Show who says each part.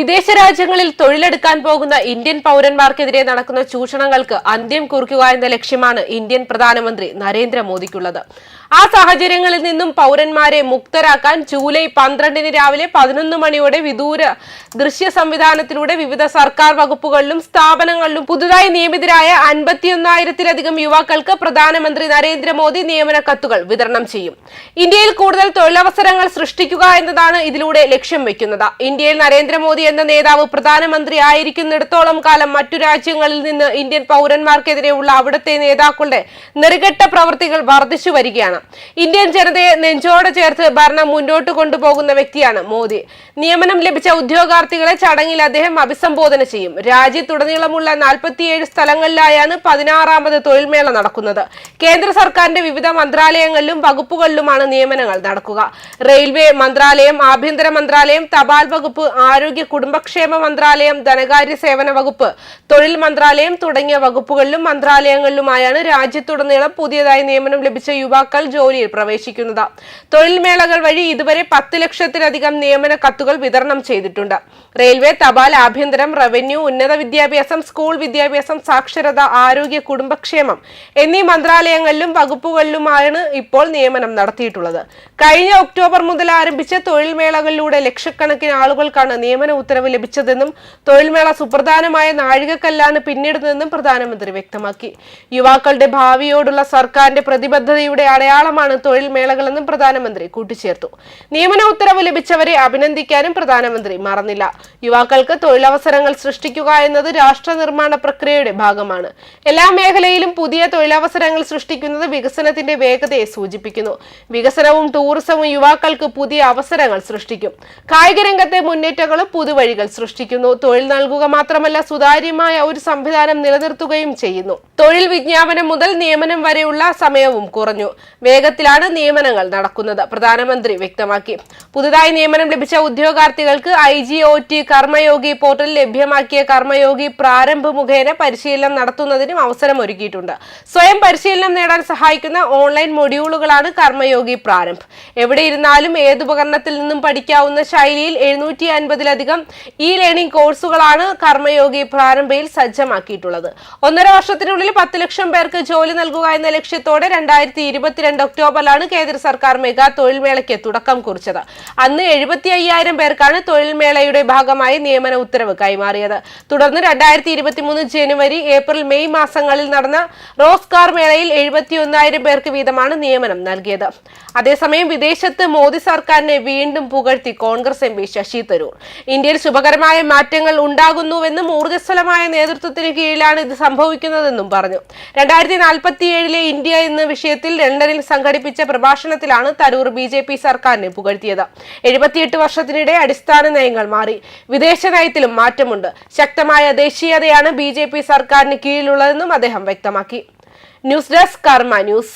Speaker 1: വിദേശ രാജ്യങ്ങളിൽ തൊഴിലെടുക്കാൻ പോകുന്ന ഇന്ത്യൻ പൗരന്മാർക്കെതിരെ നടക്കുന്ന ചൂഷണങ്ങൾക്ക് അന്ത്യം കുറിക്കുക എന്ന ലക്ഷ്യമാണ് ഇന്ത്യൻ പ്രധാനമന്ത്രി നരേന്ദ്രമോദിക്കുള്ളത്. ആ സാഹചര്യങ്ങളിൽ നിന്നും പൗരന്മാരെ മുക്തരാക്കാൻ ജൂലൈ പന്ത്രണ്ടിന് രാവിലെ പതിനൊന്ന് മണിയോടെ വിദൂര ദൃശ്യ സംവിധാനത്തിലൂടെ വിവിധ സർക്കാർ വകുപ്പുകളിലും സ്ഥാപനങ്ങളിലും പുതുതായി നിയമിതരായ അൻപത്തിയൊന്നായിരത്തിലധികം യുവാക്കൾക്ക് പ്രധാനമന്ത്രി നരേന്ദ്രമോദി നിയമന കത്തുകൾ വിതരണം ചെയ്യും. ഇന്ത്യയിൽ കൂടുതൽ തൊഴിലവസരങ്ങൾ സൃഷ്ടിക്കുക എന്നതാണ് ഇതിലൂടെ ലക്ഷ്യം വെക്കുന്നത്. ഇന്ത്യയിൽ നരേന്ദ്രമോദി എന്ന നേതാവ് പ്രധാനമന്ത്രി ആയിരിക്കുന്നിടത്തോളം കാലം മറ്റു രാജ്യങ്ങളിൽ നിന്ന് ഇന്ത്യൻ പൗരന്മാർക്കെതിരെയുള്ള അവിടുത്തെ നേതാക്കളുടെ നെറുകെട്ട പ്രവൃത്തികൾ വർദ്ധിച്ചു വരികയാണ്. ഇന്ത്യൻ ജനതയെ നെഞ്ചോട് ചേർത്ത് ഭരണം മുന്നോട്ട് കൊണ്ടുപോകുന്ന വ്യക്തിയാണ് മോദി. നിയമനം ലഭിച്ച ഉദ്യോഗാർത്ഥികളെ ചടങ്ങിൽ അദ്ദേഹം അഭിസംബോധന ചെയ്യും. രാജ്യത്തുടനീളമുള്ള നാൽപ്പത്തിയേഴ് സ്ഥലങ്ങളിലായാണ് പതിനാറാമത് തൊഴിൽമേള നടക്കുന്നത്. കേന്ദ്ര സർക്കാരിന്റെ വിവിധ മന്ത്രാലയങ്ങളിലും വകുപ്പുകളിലുമാണ് നിയമനങ്ങൾ നടക്കുക. റെയിൽവേ മന്ത്രാലയം ആഭ്യന്തര മന്ത്രാലയം തപാൽ വകുപ്പ് ആരോഗ്യ കുടുംബക്ഷേമ മന്ത്രാലയം ധനകാര്യ സേവന വകുപ്പ് തൊഴിൽ മന്ത്രാലയം തുടങ്ങിയ വകുപ്പുകളിലും മന്ത്രാലയങ്ങളിലുമായാണ് രാജ്യത്തുടനീളം പുതിയതായി നിയമനം ലഭിച്ച യുവാക്കൾ ജോലിയിൽ പ്രവേശിക്കുന്നത്. തൊഴിൽ മേളകൾ വഴി ഇതുവരെ പത്ത് ലക്ഷത്തിലധികം നിയമന കത്തുകൾ വിതരണം ചെയ്തിട്ടുണ്ട്. റെയിൽവേ തപാൽ ആഭ്യന്തരം റവന്യൂ ഉന്നത വിദ്യാഭ്യാസം സ്കൂൾ വിദ്യാഭ്യാസം സാക്ഷരത ആരോഗ്യ കുടുംബക്ഷേമം എന്നീ മന്ത്രാലയങ്ങളിലും വകുപ്പുകളിലുമാണ് ഇപ്പോൾ നിയമനം നടത്തിയിട്ടുള്ളത്. കഴിഞ്ഞ ഒക്ടോബർ മുതൽ ആരംഭിച്ച തൊഴിൽ മേളകളിലൂടെ ലക്ഷക്കണക്കിന് ആളുകൾക്കാണ് നിയമന ഉത്തരവ് ലഭിച്ചതെന്നും തൊഴിൽമേള സുപ്രധാനമായ നാഴികക്കല്ലാണ് പിന്നിടുന്നതെന്നും പ്രധാനമന്ത്രി വ്യക്തമാക്കി. യുവാക്കളുടെ ഭാവിയോടുള്ള സർക്കാരിന്റെ പ്രതിബദ്ധതയുടെ അടയാളമാണ് തൊഴിൽ മേളകളെന്നും പ്രധാനമന്ത്രി കൂട്ടിച്ചേർത്തു. നിയമന ഉത്തരവ് ലഭിച്ചവരെ അഭിനന്ദിക്കാനും പ്രധാനമന്ത്രി മറന്നില്ല. യുവാക്കൾക്ക് തൊഴിലവസരങ്ങൾ സൃഷ്ടിക്കുക എന്നത് രാഷ്ട്ര നിർമ്മാണ പ്രക്രിയയുടെ ഭാഗമാണ്. എല്ലാ മേഖലയിലും പുതിയ തൊഴിലവസരങ്ങൾ സൃഷ്ടിക്കുന്നത് വികസനത്തിന്റെ വേഗതയെ സൂചിപ്പിക്കുന്നു. വികസനവും ടൂറിസവും യുവാക്കൾക്ക് പുതിയ അവസരങ്ങൾ സൃഷ്ടിക്കും. കായിക രംഗത്തെ മുന്നേറ്റങ്ങളും പുതുവഴികൾ സൃഷ്ടിക്കുന്നു. തൊഴിൽ നൽകുക മാത്രമല്ല സുതാര്യമായ ഒരു സംവിധാനം നിലനിർത്തുകയും ചെയ്യുന്നു. തൊഴിൽ വിജ്ഞാപനം മുതൽ നിയമനം വരെയുള്ള സമയവും കുറഞ്ഞു. വേഗത്തിലാണ് നിയമനങ്ങൾ നടക്കുന്നത്. പ്രധാനമന്ത്രി വ്യക്തമാക്കി. പുതുതായി നിയമനം ലഭിച്ച ഉദ്യോഗാർത്ഥികൾക്ക് I G O T Karmayogi portal ലഭ്യമാക്കിയ Karmayogi പ്രാരംഭ മുഖേന പരിശീലനം നടത്തുന്നതിനും അവസരം ഒരുക്കിയിട്ടുണ്ട്. സ്വയം പരിശീലനം നേടാൻ സഹായിക്കുന്ന ഓൺലൈൻ മൊഡ്യൂളുകളാണ് കർമ്മയോഗി പ്രാരംഭ്. എവിടെ ഇരുന്നാലും ഏതുപകരണത്തിൽ നിന്നും പഠിക്കാവുന്ന ശൈലിയിൽ എഴുന്നൂറ്റി അൻപതിലധികം ഇ ലേണിംഗ് കോഴ്സുകളാണ് കർമ്മയോഗി പ്രാരംഭയിൽ സജ്ജമാക്കിയിട്ടുള്ളത്. ഒന്നര വർഷത്തിനുള്ളിൽ പത്ത് ലക്ഷം പേർക്ക് ജോലി നൽകുക എന്ന ലക്ഷ്യത്തോടെ രണ്ടായിരത്തി ഇരുപത്തിരണ്ട് ഒക്ടോബറിലാണ് കേന്ദ്ര സർക്കാർ മെഗാ തൊഴിൽമേളയ്ക്ക് തുടക്കം കുറിച്ചത്. അന്ന് എഴുപത്തി അയ്യായിരം പേർക്കാണ് തൊഴിൽമേളയുടെ ഭാഗമായി നിയമന ഉത്തരവ് കൈമാറിയത്. തുടർന്ന് രണ്ടായിരത്തി ഇരുപത്തിമൂന്ന് ജനുവരി ഏപ്രിൽ മെയ് മാസങ്ങളിൽ നടന്ന റോസ് കാർ മേളയിൽ എഴുപത്തി ഒന്നായിരം പേർക്ക് വീതമാണ് നിയമനം നൽകിയത്. അതേസമയം വിദേശത്ത് മോദി സർക്കാരിനെ വീണ്ടും പുകഴ്ത്തി Congress M P Shashi Tharoor. ഇന്ത്യയിൽ ശുഭകരമായ മാറ്റങ്ങൾ ഉണ്ടാകുന്നുവെന്നും ഊർജസ്വലമായ നേതൃത്വത്തിന് കീഴിലാണ് ഇത് സംഭവിക്കുന്നതെന്നും പറഞ്ഞു. രണ്ടായിരത്തി നാൽപ്പത്തിയേഴിലെ ഇന്ത്യ എന്ന വിഷയത്തിൽ ലണ്ടനിൽ സംഘടിപ്പിച്ച പ്രഭാഷണത്തിലാണ് തരൂർ ബി ജെ പി സർക്കാരിനെ പുകഴ്ത്തിയത്. എഴുപത്തിയെട്ട് വർഷത്തിനിടെ അടിസ്ഥാന നയങ്ങൾ മാറി. വിദേശ നയത്തിലും മാറ്റമുണ്ട്. ശക്തമായ ദേശീയതയാണ് ബി സർക്കാരിന് കീഴിലുള്ളതെന്നും അദ്ദേഹം വ്യക്തമാക്കി. News desk Karma news.